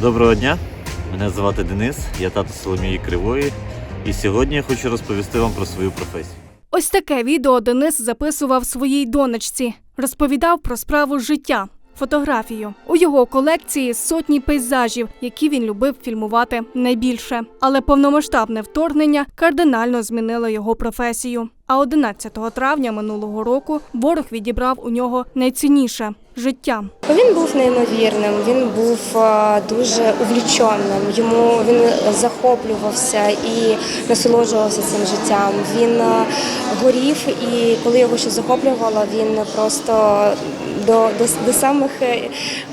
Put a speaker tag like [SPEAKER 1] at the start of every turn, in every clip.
[SPEAKER 1] Доброго дня! Мене звати Денис, я тато Соломії Кривої, і сьогодні я хочу розповісти вам про свою професію.
[SPEAKER 2] Ось таке відео Денис записував своїй донечці. Розповідав про справу життя. Фотографію у його колекції сотні пейзажів, які він любив фільмувати найбільше. Але повномасштабне вторгнення кардинально змінило його професію. А 11 травня минулого року ворог відібрав у нього найцінніше життя.
[SPEAKER 3] Він був неймовірним, він був е, дуже увліченим. Йому він захоплювався і насолоджувався цим життям. Він е, горів, і коли його щось захоплювало, він просто до, до, до самих е,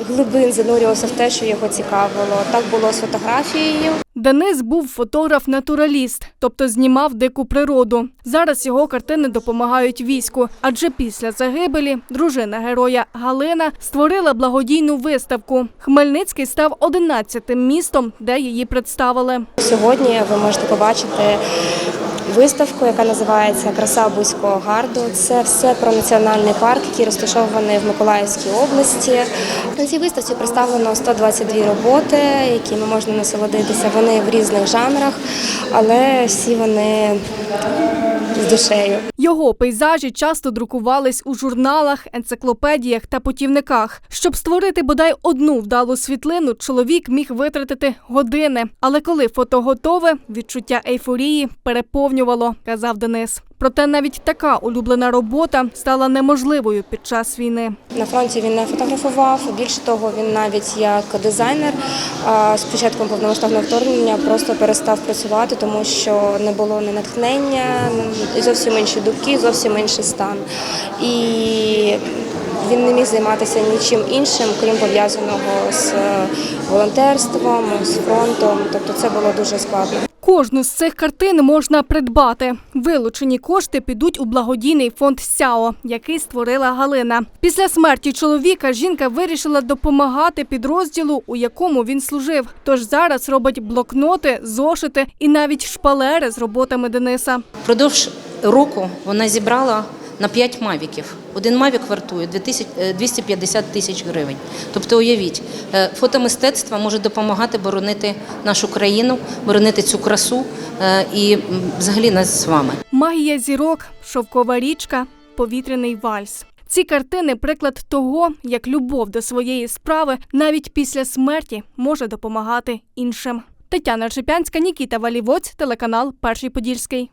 [SPEAKER 3] глибин занурювався в те, що його цікавило. Так було з фотографією.
[SPEAKER 2] Денис був фотограф-натураліст, тобто знімав дику природу. Зараз його картини допомагають війську, адже після загибелі дружина героя Галина створила благодійну виставку. Хмельницький став 11-тим містом, де її представили.
[SPEAKER 3] Сьогодні ви можете побачити виставку, яка називається Краса Бузького гарду. Це все про національний парк, який розташований в Миколаївській області. На цій виставці представлено 122 роботи, якими можна насолодитися. Вони в різних жанрах, але всі вони з душею.
[SPEAKER 2] Його пейзажі часто друкувались у журналах, енциклопедіях та путівниках. Щоб створити бодай одну вдалу світлину, чоловік міг витратити години. Але коли фото готове, відчуття ейфорії переповнювало, казав Денис. Проте навіть така улюблена робота стала неможливою під час війни.
[SPEAKER 3] На фронті він не фотографував. Більше того, він навіть як дизайнер з початком повномасштабного вторгнення просто перестав працювати, тому що не було ні натхнення, і зовсім інші думки, зовсім інший стан. І він не міг займатися нічим іншим, крім пов'язаного з е, волонтерством, з фронтом. Тобто це було дуже складно.
[SPEAKER 2] Кожну з цих картин можна придбати. Вилучені кошти підуть у благодійний фонд СЯО, який створила Галина. Після смерті чоловіка жінка вирішила допомагати підрозділу, у якому він служив. Тож зараз робить блокноти, зошити і навіть шпалери з роботами Дениса.
[SPEAKER 4] Продовж року вона зібрала на 5 мавіків. Один мавік вартує 2000 е, 250 тисяч гривень. Тобто, уявіть, е, фотомистецтво може допомагати боронити нашу країну, боронити цю красу е, і взагалі нас з вами.
[SPEAKER 2] Магія зірок, шовкова річка, повітряний вальс. Ці картини приклад того, як любов до своєї справи навіть після смерті може допомагати іншим. Тетяна Шипянська, Нікіта Валівоць, телеканал Перший Подільський.